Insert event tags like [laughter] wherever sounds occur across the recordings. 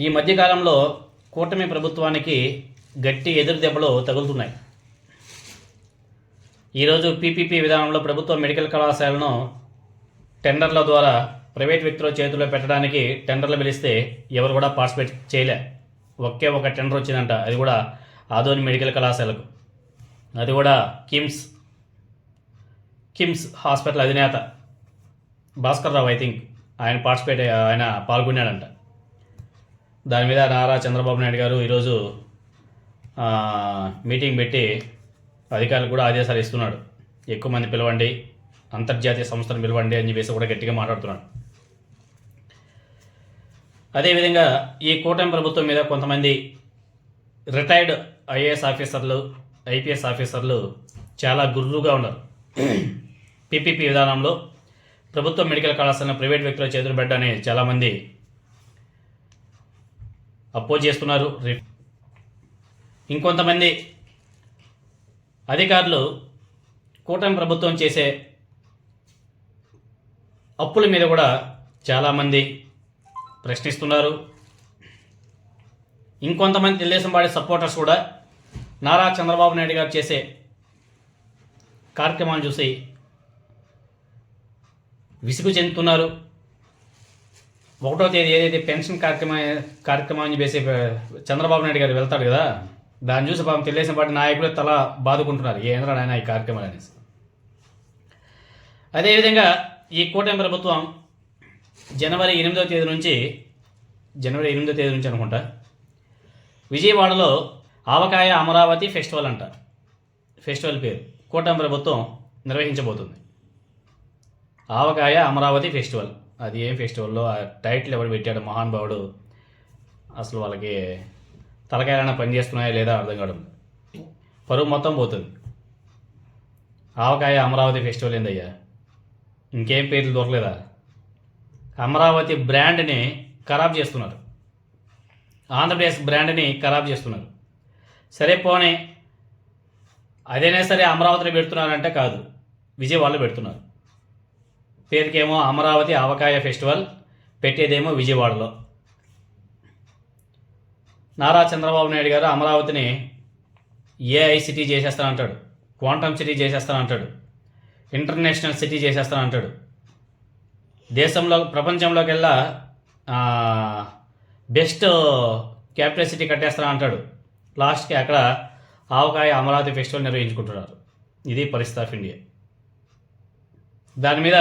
ఈ మధ్యకాలంలో కూటమి ప్రభుత్వానికి గట్టి ఎదురు దెబ్బలు తగులుతున్నాయి. ఈరోజు పీపీపీ విధానంలో ప్రభుత్వ మెడికల్ కళాశాలను టెండర్ల ద్వారా ప్రైవేట్ వ్యక్తుల చేతిలో పెట్టడానికి టెండర్లు పిలిస్తే ఎవరు కూడా పార్టిసిపేట్ చేయలే. ఒకే ఒక టెండర్ వచ్చిందంట. అది కూడా ఆదోని మెడికల్ కళాశాలకు. అది కూడా కిమ్స్ కిమ్స్ హాస్పిటల్ అధినేత భాస్కర్ రావు ఐ థింక్. ఆయన పార్టిసిపేట్ ఆయన పాల్గొన్నాడంట. దాని మీద నారా చంద్రబాబు నాయుడు గారు ఈరోజు మీటింగ్ పెట్టి అధికారులు కూడా ఆదేశాలు ఇస్తున్నాడు. ఎక్కువ మంది పిలవండి అంతర్జాతీయ సంస్థను పిలవండి అని చెప్పేసి కూడా గట్టిగా మాట్లాడుతున్నాడు. అదేవిధంగా ఈ కూటమి ప్రభుత్వం మీద కొంతమంది రిటైర్డ్ ఐఏఎస్ ఆఫీసర్లు ఐపీఎస్ ఆఫీసర్లు చాలా గుర్రుగా ఉన్నారు. [clears throat] పీపీపీ విధానంలో ప్రభుత్వ మెడికల్ కళాశాలను ప్రైవేట్ వ్యక్తుల చేతులు పెట్టని చాలామంది అపోజ్ చేస్తున్నారు. ఇంకొంతమంది అధికారులు కూటమి ప్రభుత్వం చేసే అప్పుల మీద కూడా చాలామంది ప్రశ్నిస్తున్నారు. ఇంకొంతమంది తెలుగుదేశం పార్టీ సపోర్టర్స్ కూడా నారా చంద్రబాబు నాయుడు గారు చేసే కార్యక్రమాలు చూసి విసుగు చెందుతున్నారు. ఒకటో తేదీ ఏదైతే పెన్షన్ కార్యక్రమం కార్యక్రమాన్ని చేసే చంద్రబాబు నాయుడు గారు వెళ్తాడు కదా దాన్ని చూసి పాపం తెలియసిన పార్టీ నాయకులు తల బాదుకుంటున్నారు. ఏంద్రా నాయన ఈ కార్యక్రమాలు అనేసి. అదేవిధంగా ఈ కూటమి ప్రభుత్వం జనవరి ఎనిమిదో తేదీ నుంచి జనవరి ఎనిమిదో తేదీ నుంచి అనుకుంటా విజయవాడలో ఆవకాయ అమరావతి ఫెస్టివల్ అంట. ఫెస్టివల్ పేరు. కూటమి ప్రభుత్వం నిర్వహించబోతుంది. ఆవకాయ అమరావతి ఫెస్టివల్. అది ఏం ఫెస్టివల్లో ఆ టైటిల్ ఎవడు పెట్టాడు మహానుభావుడు అసలు వాళ్ళకి తలకాయలైనా పనిచేస్తున్నాయా లేదా అర్థం కావడం పరువు మొత్తం పోతుంది. ఆవకాయ అమరావతి ఫెస్టివల్ ఏందయ్యా? ఇంకేం పేర్లు దొరకలేదా? అమరావతి బ్రాండ్ని ఖరాబ్ చేస్తున్నారు. ఆంధ్రప్రదేశ్ బ్రాండ్ని ఖరాబ్ చేస్తున్నారు. సరే పోనే అదైనా సరే అమరావతిలో పెడుతున్నారంటే కాదు. విజయవాడలో పెడుతున్నారు. పేరుకేమో అమరావతి ఆవకాయ ఫెస్టివల్ పెట్టేదేమో విజయవాడలో. నారా చంద్రబాబు నాయుడు గారు అమరావతిని ఏఐ సిటీ చేసేస్తానంటాడు క్వాంటమ్ సిటీ చేసేస్తానంటాడు ఇంటర్నేషనల్ సిటీ చేసేస్తానంటాడు. దేశంలో ప్రపంచంలోకెల్లా బెస్ట్ క్యాపిటల్ సిటీ కట్టేస్తాను అంటాడు లాస్ట్కి అక్కడ ఆవకాయ అమరావతి ఫెస్టివల్ నిర్వహించుకుంటున్నారు. ఇది పరిస్థితి ఆఫ్ ఇండియా. దాని మీద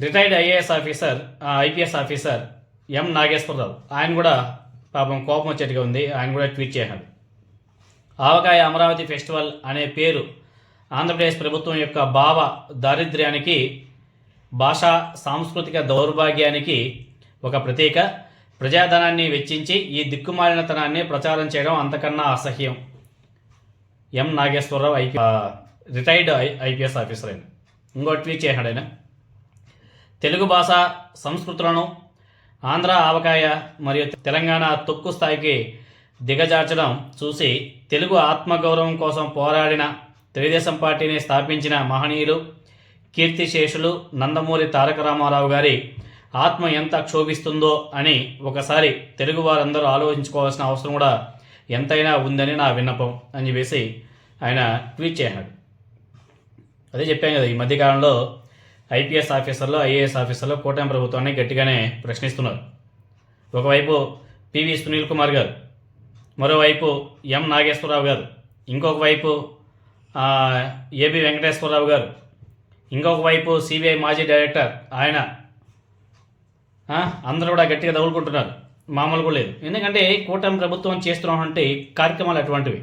retired IAS officer IPS officer M Nageswararao. ఆయన కూడా పాపం కోపం వచ్చేట్టుగా ఉంది. ఆయన కూడా ట్వీట్ చేశాడు. ఆవకాయ అమరావతి ఫెస్టివల్ అనే పేరు ఆంధ్రప్రదేశ్ ప్రభుత్వం యొక్క భావ దారిద్ర్యానికి భాషా సాంస్కృతిక దౌర్భాగ్యానికి ఒక ప్రతీక. ప్రజాధనాన్ని వెచ్చించి ఈ దిక్కుమాలినతనాన్ని ప్రచారం చేయడం అంతకన్నా అసహ్యం. M Nageswararao IP retired I IPS officer ఆయన. ఇంకో ట్వీట్ చేశాడు ఆయన. తెలుగు భాష సంస్కృతులను ఆంధ్ర ఆవకాయ మరియు తెలంగాణ తొక్కు స్థాయికి దిగజార్చడం చూసి తెలుగు ఆత్మగౌరవం కోసం పోరాడిన తెలుగుదేశం పార్టీని స్థాపించిన మహనీయులు కీర్తిశేషులు నందమూరి తారక రామారావు గారి ఆత్మ ఎంత క్షోభిస్తుందో అని ఒకసారి తెలుగు వారందరూ ఆలోచించుకోవాల్సిన అవసరం కూడా ఎంతైనా ఉందని నా విన్నపం అని చెప్పేసి ఆయన ట్వీట్ చేశాడు. అదే చెప్పాను కదా ఈ మధ్యకాలంలో ఐపీఎస్ ఆఫీసర్లు ఐఏఎస్ ఆఫీసర్లు కూటమి ప్రభుత్వాన్ని గట్టిగానే ప్రశ్నిస్తున్నారు. ఒకవైపు పివి సునీల్ కుమార్ గారు మరోవైపు ఎం నాగేశ్వరరావు గారు ఇంకొక వైపు ఏబి వెంకటేశ్వరరావు గారు ఇంకొక వైపు సిబిఐ మాజీ డైరెక్టర్ ఆయన అందరూ కూడా గట్టిగా తగులుకుంటున్నారు మామూలు కూడా లేదు. ఎందుకంటే కూటమి ప్రభుత్వం చేస్తున్నటువంటి కార్యక్రమాలు అటువంటివి.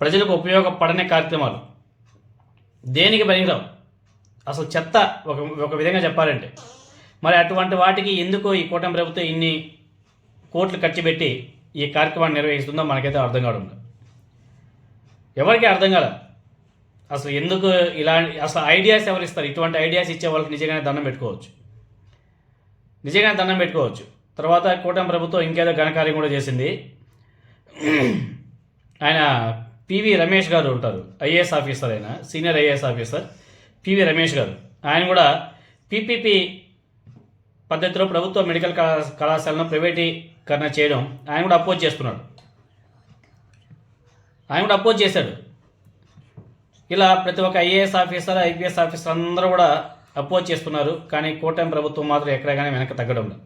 ప్రజలకు ఉపయోగపడని కార్యక్రమాలు. దేనికి పనికిరావు అసలు చెత్త ఒక ఒక విధంగా చెప్పాలంటే. మరి అటువంటి వాటికి ఎందుకు ఈ కూటమి ప్రభుత్వం ఇన్ని కోట్లు ఖర్చు పెట్టి ఈ కార్యక్రమాన్ని నిర్వహిస్తుందో మనకైతే అర్థం కావడం ఎవరికి అర్థం కాదు అసలు ఎందుకు ఇలా అసలు ఐడియాస్ ఎవరు ఇస్తారు? ఇటువంటి ఐడియాస్ ఇచ్చే వాళ్ళకి నిజంగానే దండం పెట్టుకోవచ్చు. నిజంగానే దండం పెట్టుకోవచ్చు. తర్వాత కూటమి ప్రభుత్వం ఇంకేదో ఘనకార్యం కూడా చేసింది. ఆయన పివి రమేష్ గారు ఉంటారు. ఐఏఎస్ ఆఫీసర్ ఆయన senior IAS officer. PV Ramesh గారు. ఆయన కూడా పీపీపీ పద్ధతిలో ప్రభుత్వ మెడికల్ కళా కళాశాలను ప్రైవేటీకరణ చేయడం ఆయన కూడా అపోజ్ చేస్తున్నాడు. ఆయన కూడా అపోజ్ చేశాడు. ఇలా ప్రతి ఒక్క ఐఏఎస్ ఆఫీసర్ ఐపీఎస్ ఆఫీసర్ అందరూ కూడా అపోజ్ చేస్తున్నారు. కానీ కూటమి ప్రభుత్వం మాత్రం ఎక్కడగానే వెనక తగ్గడం లేదు.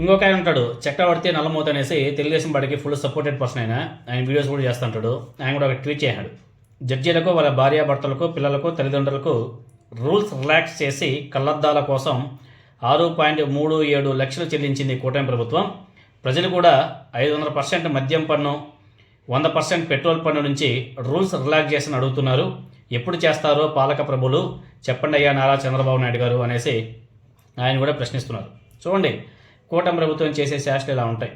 ఇంకొక ఆయన ఉంటాడు చక్రవర్తి నల్లమూత అనేసి తెలుగుదేశం పార్టీకి ఫుల్ సపోర్టెడ్ పర్సన్ ఆయన. ఆయన వీడియోస్ కూడా చేస్తుంటాడు ఆయన కూడా ఒక ట్వీట్ చేశాడు. జడ్జీలకు వాళ్ళ భార్యాభర్తలకు పిల్లలకు తల్లిదండ్రులకు రూల్స్ రిలాక్స్ చేసి కళ్ళద్దాల కోసం ఆరు పాయింట్ మూడు ఏడు లక్షలు చెల్లించింది కూటమి ప్రభుత్వం. ప్రజలు కూడా ఐదు వందల పర్సెంట్ మద్యం పన్ను వంద పర్సెంట్ పెట్రోల్ పన్ను నుంచి రూల్స్ రిలాక్స్ చేసిన అడుగుతున్నారు. ఎప్పుడు చేస్తారో పాలక ప్రభులు చెప్పండి అయ్యా నారా చంద్రబాబు నాయుడు గారు అనేసి ఆయన కూడా ప్రశ్నిస్తున్నారు. చూడండి కూటమి ప్రభుత్వం చేసే శాస్త్రాలు ఇలా ఉంటాయి?